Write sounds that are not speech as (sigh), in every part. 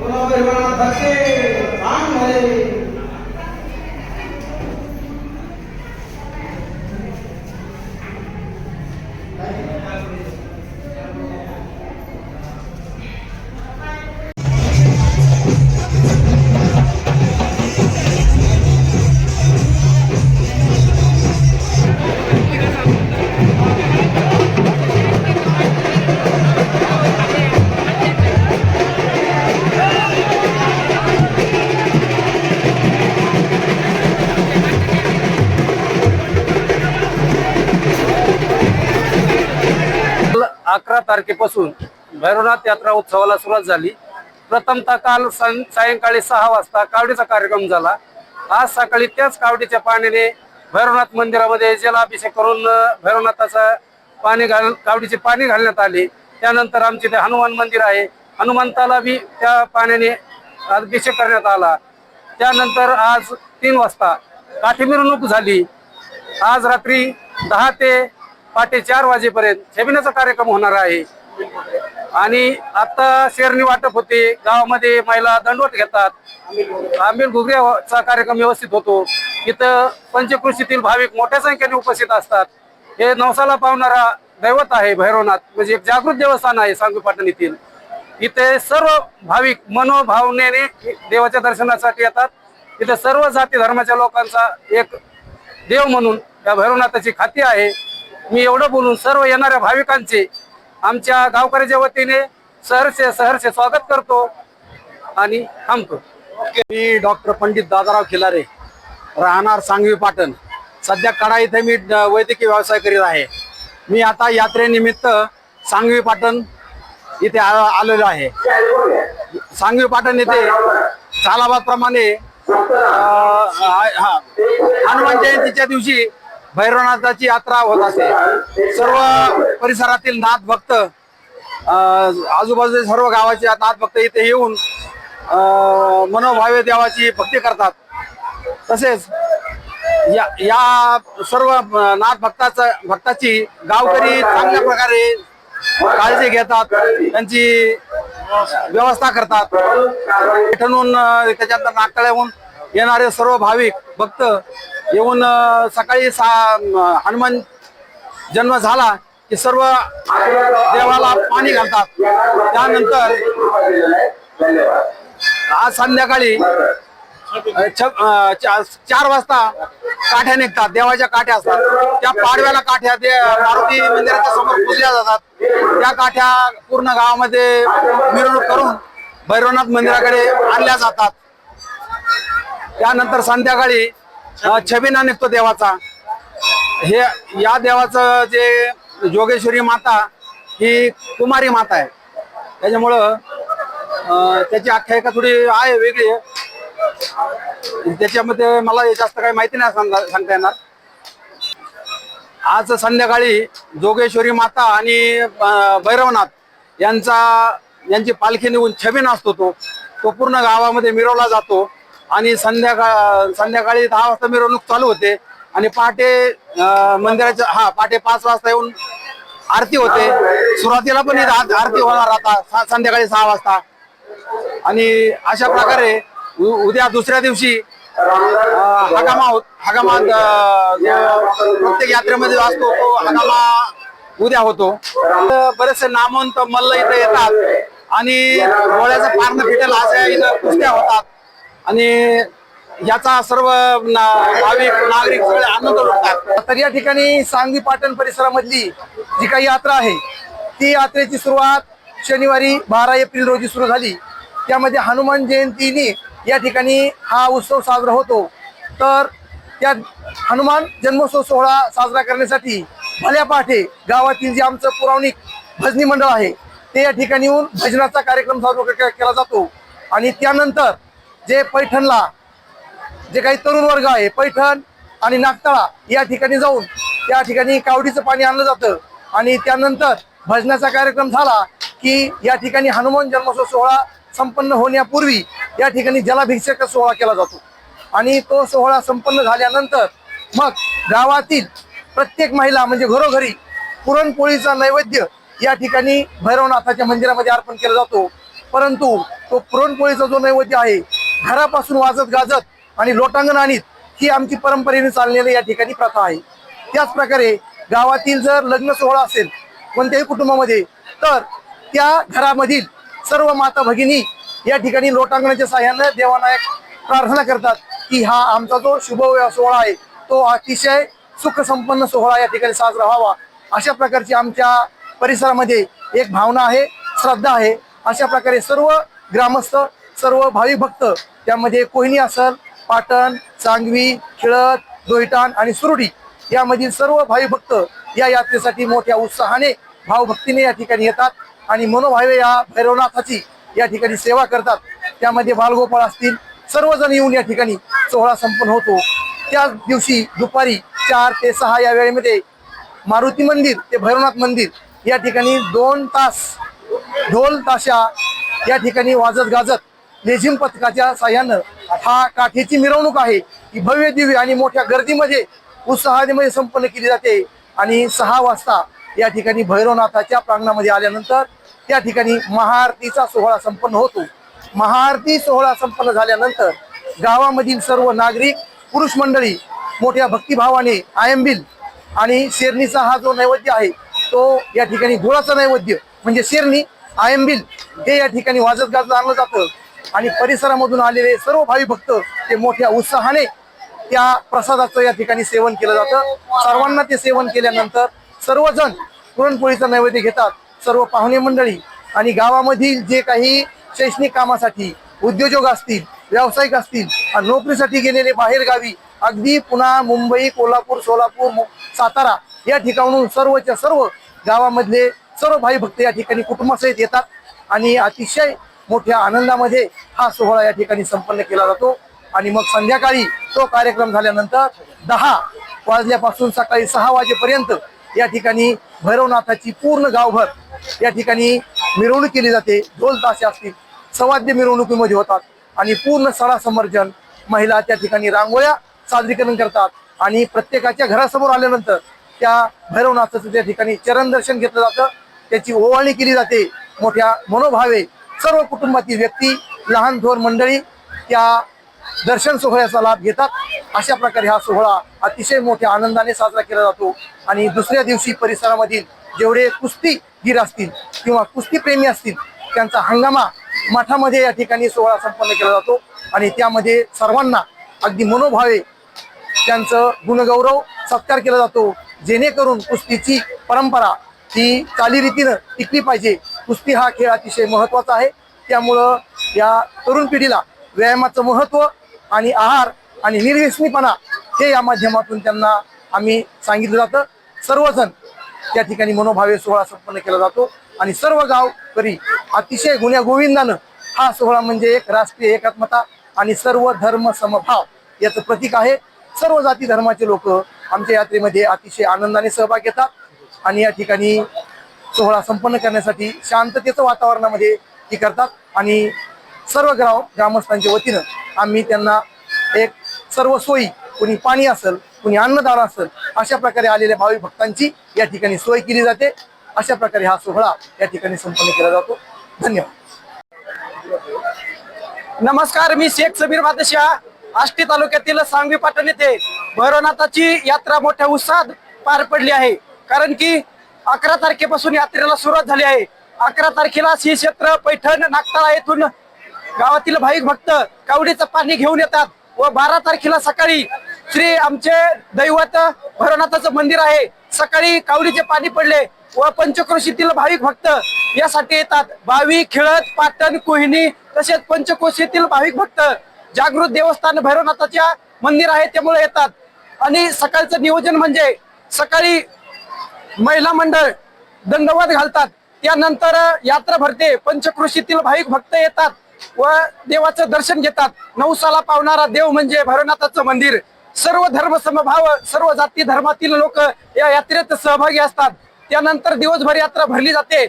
मनोगरीबांना धक्के आण झाले अकरा तारखेपासून भैरवनाथ यात्रा उत्सवाला सुरुवात झाली. प्रथमतः काल सं- सायंकाळी सहा वाजता कावडीचा कार्यक्रम झाला. आज सकाळी त्याच कावडीच्या पाण्याने भैरवनाथ मंदिरामध्ये जलाभिषेक करून भैरवनाथाचं भैरवनाथाचा पाणी घाल कावडीचे पाणी घालण्यात आले. त्यानंतर आमचे ते हनुमान मंदिर आहे. हनुमंताला बी त्या पाण्याने अभिषेक करण्यात आला. त्यानंतर आज तीन वाजता काठी मिरवणूक झाली. आज रात्री दहा ते पहाटे चार वाजेपर्यंत छबिनाचा कार्यक्रम होणार आहे. आणि आता शेरणी वाटप होते. गावामध्ये महिला दंडवत घेतात. आंबेल घुगऱ्याचा कार्यक्रम व्यवस्थित होतो. इथं पंचकृषीतील भाविक मोठ्या संख्येने उपस्थित असतात. हे नवसाला पावणारा दैवत आहे भैरवनाथ. म्हणजे एक जागृत देवस्थान आहे सांगवी पाटण येथील. इथे सर्व भाविक मनोभावनेने देवाच्या दर्शनासाठी येतात. इथे सर्व जाती धर्माच्या लोकांचा एक देव म्हणून या भैरवनाथाची खाती आहे. मी एवढं बोलून सर्व येणाऱ्या भाविकांचे आमच्या गावकऱ्याच्या वतीने सहर्ष सहर्ष स्वागत करतो आणि थांबतो. मी डॉक्टर पंडित दादाराव खिलारे राहणार सांगवी पाटण. सध्या कडा इथे मी वैद्यकीय व्यवसाय करीत आहे. मी आता यात्रेनिमित्त सांगवी पाटण इथे आ- आलेलो आहे. सांगवी पाटण येथे सालाबाद प्रमाणे हनुमान जयंतीच्या दिवशी भैरवनाथाची यात्रा होत असते सर्व परिसरातील नाथ भक्त आजूबाजूचे आजूबाजूच्या सर्व गावाचे नाथ भक्त इथे येऊन मनोभावे देवाची भक्ती करतात. तसेच या या सर्व नाथ भक्ताचा भक्ताची गावकरी चांगल्या प्रकारे काळजी घेतात त्यांची व्यवस्था करतात. ठणून त्याच्यानंतर नागतळ्याहून येणारे सर्व भाविक भक्त येऊन सकाळी सा हनुमान जन्म झाला की सर्व देवाला पाणी घालतात. त्यानंतर आज संध्याकाळी छ- चार वाजता काठ्या निघतात देवाच्या काठ्या असतात. त्या पाडव्याला काठ्या ते मारुती मंदिराच्या समोर पुजल्या जातात. त्या काठ्या पूर्ण गावामध्ये मिरवणूक करून भैरवनाथ मंदिराकडे आणल्या जातात. त्यानंतर संध्याकाळी छबिना निघतो देवाचा. हे या देवाचं जे जोगेश्वरी माता ही कुमारी माता आहे. त्याच्यामुळं त्याची आख्यायिका थोडी आहे वेगळी आहे. त्याच्यामध्ये मला जास्त काही माहिती नाही सांगा- सांगता येणार. आज संध्याकाळी जोगेश्वरी माता आणि भैरवनाथ यांचा यांची पालखी निघून छबिना असतो तो. तो पूर्ण गावामध्ये मिरवला जातो. आणि संध्याकाळ संध्याकाळी दहा वाजता मिरवणूक चालू होते. आणि पहाटे मंदिराच्या हा पहाटे पाच वाजता येऊन आरती होते. सुरुवातीला पण इथं आरती होणार आता सा- संध्याकाळी सहा वाजता. आणि अशा प्रकारे उ- उद्या दुसऱ्या दिवशी हगामा होत हगामा प्रत्येक यात्रेमध्ये असतो तो हगामा उद्या होतो. तर बरेचसे नामवंत मल्ल इथे येतात. आणि डोळ्याचं पारणं फिटेल अशा इथं कुस्त्या होतात. आणि याचा सर्व ना- भाविक नागरिक सगळे आनंद लुटतात. तर या ठिकाणी सांगवी पाटण परिसरामधली जी काही यात्रा आहे ती यात्रेची सुरुवात शनिवारी बारा एप्रिल रोजी सुरू झाली. त्यामध्ये हनुमान जयंतीने या ठिकाणी हा उत्सव साजरा होतो. तर त्या हनुमान जन्मोत्सव सोहळा साजरा करण्यासाठी भल्या पहाटे गावातील जे आमचं पुराणिक भजनी मंडळ आहे ते या ठिकाणी येऊन भजनाचा कार्यक्रम साजरा केला जातो. आणि त्यानंतर जे पैठणला जे काही तरुण वर्ग आहे पैठण आणि नागतळा या ठिकाणी जाऊन त्या ठिकाणी कावडीचं पाणी आणलं जातं. आणि त्यानंतर भजनाचा कार्यक्रम झाला की या ठिकाणी हनुमान जन्मोत्सव सोहळा संपन्न होण्यापूर्वी या ठिकाणी जलाभिषेक सोहळा केला जातो. आणि तो सोहळा संपन्न झाल्यानंतर मग गावातील प्रत्येक महिला म्हणजे घरोघरी पुरणपोळीचा नैवेद्य या ठिकाणी भैरवनाथाच्या मंदिरामध्ये अर्पण केला जातो. परंतु तो पुरणपोळीचा जो नैवेद्य आहे घरापासून वाजत गाजत आणि लोटांगण आणीत ही आमची परंपरेने चाललेली या ठिकाणी प्रथा आहे. त्याच प्रकारे गावातील जर लग्न सोहळा असेल कोणत्याही कुटुंबामध्ये तर त्या घरामधील सर्व माता भगिनी या ठिकाणी लोटांगणाच्या साह्यानं देवानायक एक प्रार्थना करतात की हा आमचा जो शुभ सोहळा आहे तो अतिशय सुखसंपन्न सोहळा या ठिकाणी साजरा व्हावा. अशा प्रकारची आमच्या परिसरामध्ये एक भावना आहे श्रद्धा आहे. अशा प्रकारे सर्व ग्रामस्थ सर्व भाविक भक्त त्यामध्ये कोहिनी असल पाटण सांगवी खिळत दोहिटाण आणि सुरडी यामधील सर्व भाविक भक्त या यात्रेसाठी मोठ्या उत्साहाने भावभक्तीने या ठिकाणी येतात आणि मनोभावे या भैरवनाथाची या ठिकाणी सेवा करतात. त्यामध्ये बालगोपाळ असतील सर्वजण येऊन या ठिकाणी सोहळा संपन्न होतो. त्याच दिवशी दुपारी चार ते सहा या वेळेमध्ये मारुती मंदिर ते भैरवनाथ मंदिर या ठिकाणी दोन तास ढोल ताशा या ठिकाणी वाजत गाजत लेझिम पथकाच्या साह्यानं हा काठीची मिरवणूक आहे. ही भव्य दिव्य आणि मोठ्या गर्दीमध्ये उत्साहामध्ये संपन्न केली जाते. आणि सहा वाजता या ठिकाणी भैरवनाथाच्या प्रांगणामध्ये आल्यानंतर त्या ठिकाणी महाआरतीचा सोहळा संपन्न होतो. महाआरती सोहळा संपन्न झाल्यानंतर गावामधील सर्व नागरिक पुरुष मंडळी मोठ्या भक्तिभावाने आयंबिल आणि शेरणीचा हा जो नैवेद्य आहे तो या ठिकाणी गुळाचा नैवेद्य म्हणजे शेरणी आयंबिल हे या ठिकाणी वाजत गाजलं आणलं जातं. आणि परिसरामधून आलेले सर्व भावी भक्त ते मोठ्या उत्साहाने त्या प्रसादाचं या ठिकाणी सेवन केलं जातं. सर्वांना ते सेवन केल्यानंतर सर्वजण पुरणपोळीचा नैवेद्य घेतात. सर्व पाहुणे मंडळी आणि गावामधील जे काही शैक्षणिक कामासाठी उद्योजक असतील व्यावसायिक असतील आणि नोकरीसाठी गेलेले बाहेर गावी अगदी पुन्हा मुंबई कोल्हापूर सोलापूर सातारा या ठिकाणून सर्वच्या सर्व गावामधले सर्व भाई भक्त या ठिकाणी कुटुंबासहित येतात. आणि अतिशय मोठ्या आनंदामध्ये हा सोहळा या ठिकाणी संपन्न केला जातो. आणि मग संध्याकाळी तो कार्यक्रम झाल्यानंतर दहा वाजल्यापासून सकाळी सहा वाजेपर्यंत या ठिकाणी भैरवनाथाची पूर्ण गावभर या ठिकाणी मिरवणूक केली जाते. ढोल तासे असतील सवाद्य मिरवणुकीमध्ये होतात. आणि पूर्ण सडा समर्जन महिला त्या ठिकाणी रांगोळ्या सादरीकरण करतात. आणि प्रत्येकाच्या घरासमोर आल्यानंतर त्या भैरवनाथाचं त्या ठिकाणी चरण दर्शन घेतलं जातं. त्याची ओवाळणी केली जाते. मोठ्या मनोभावे सर्व कुटुंबातील व्यक्ती लहान थोर मंडळी त्या दर्शन सोहळ्याचा लाभ घेतात. अशा प्रकारे हा सोहळा अतिशय मोठ्या आनंदाने साजरा केला जातो. आणि दुसऱ्या दिवशी परिसरामधील जेवढे कुस्तीगीर असतील किंवा कुस्तीप्रेमी असतील त्यांचा हंगामा मठामध्ये या ठिकाणी सोहळा संपन्न केला जातो. आणि त्यामध्ये सर्वांना अगदी मनोभावे त्यांचं गुणगौरव सत्कार केला जातो. जेणेकरून कुस्तीची परंपरा ही चालीरीतीनं टिकली पाहिजे. कुस्ती हा खेळ अतिशय महत्त्वाचा आहे. त्यामुळं या तरुण पिढीला व्यायामाचं महत्त्व आणि आहार आणि निर्व्यसनीपणा हे या माध्यमातून त्यांना आम्ही सांगितलं जातं. सर्वजण त्या ठिकाणी मनोभावे सोहळा संपन्न केला जातो आणि सर्व गावकरी अतिशय गुण्या गोविंदानं हा सोहळा म्हणजे एक राष्ट्रीय एकात्मता आणि सर्व धर्म समभाव याचं प्रतीक आहे. सर्व जाती धर्माचे लोक आमच्या यात्रेमध्ये अतिशय आनंदाने सहभाग घेतात आणि या ठिकाणी सोहळा संपन्न करण्यासाठी शांततेचं वातावरणामध्ये ती करतात. आणि सर्व ग्राम ग्रामस्थांच्या वतीनं आम्ही त्यांना एक सर्व सोयी कुणी पाणी असेल कुणी अन्नदान असेल अशा प्रकारे आलेल्या भावी भक्तांची या ठिकाणी सोय केली जाते. अशा प्रकारे हा सोहळा या ठिकाणी संपन्न केला जातो. धन्यवाद. नमस्कार मी शेख सबीर बादशाह आष्टी तालुक्यातील सांगवी पाटण येथे. भैरवनाथाची यात्रा मोठ्या उत्साहात पार पडली आहे. कारण की अकरा तारखेपासून यात्रेला सुरुवात झाली आहे. अकरा तारखेला श्री क्षेत्र पैठण नागताळा येथून गावातील भाविक भक्त कावडीचं पाणी घेऊन येतात व बारा तारखेला सकाळी श्री आमचे दैवत भैरवनाथाचं मंदिर आहे. सकाळी कावडीचे पाणी पडले व पंचक्रोशीतील भाविक भक्त यासाठी येतात. भावी खेळत पाटण कोहिनी तसेच पंचकोशीतील भाविक भक्त जागृत देवस्थान भैरवनाथाच्या मंदिर आहे त्यामुळे येतात. आणि सकाळचं नियोजन म्हणजे सकाळी महिला मंडळ दंडवत घालतात. त्यानंतर यात्रा भरते. पंचकृषीतील भाविक भक्त येतात व देवाचं दर्शन घेतात. नवसाला पावणारा देव म्हणजे भैरवनाथाचं मंदिर. सर्व धर्म समभाव सर्व जाती धर्मातील लोक या यात्रेत सहभागी असतात. त्यानंतर दिवसभर यात्रा भरली जाते.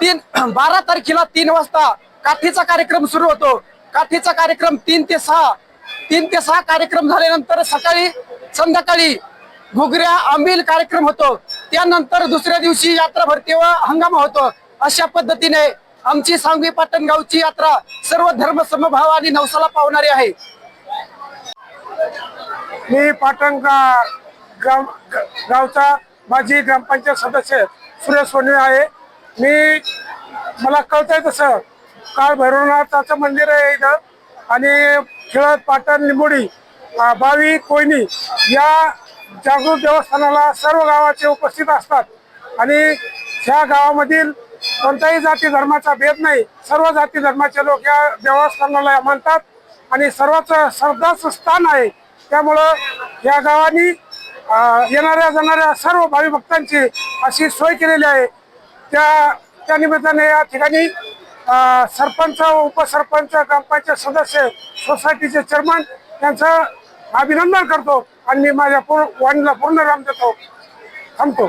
तीन (clears throat) बारा तारखेला तीन वाजता काठीचा कार्यक्रम सुरू होतो. काठीचा कार्यक्रम तीन ते सहा. तीन ते सहा कार्यक्रम झाल्यानंतर सकाळी संध्याकाळी घुगऱ्या आंबील कार्यक्रम होतो. त्यानंतर दुसऱ्या दिवशी यात्रा भरते व हंगामा होतो. अशा पद्धतीने आमची सांगवी पाटण गावची यात्रा सर्व धर्म समभाव आणि नवसाला पावणारी आहे. मी पाटण गा ग- गावचा माजी ग्रामपंचायत सदस्य सुरेश सोनवे आहे. मी मला कळतंय तसं काळ भैरवनाथाचं मंदिर आहे इथं. आणि खेळत पाटण लिंबोडी बावी कोयनी या जागृत देवस्थानाला सर्व गावाचे उपस्थित असतात. आणि ह्या गावामधील कोणत्याही जाती धर्माचा भेद नाही. सर्व जाती धर्माचे लोक या देवस्थानाला मानतात. आणि सर्वच श्रद्धाचं स्थान आहे. त्यामुळं या गावानी येणाऱ्या जाणाऱ्या सर्व भावी भक्तांची अशी सोय केलेली आहे. त्या त्या निमित्ताने या ठिकाणी सरपंच उपसरपंच ग्रामपंचायत सदस्य सोसायटीचे चेअरमन यांचं अभिनंदन करतो. आणि मी माझ्या पूर्ण वाणीला पूर्ण राम देतो. थांबतो.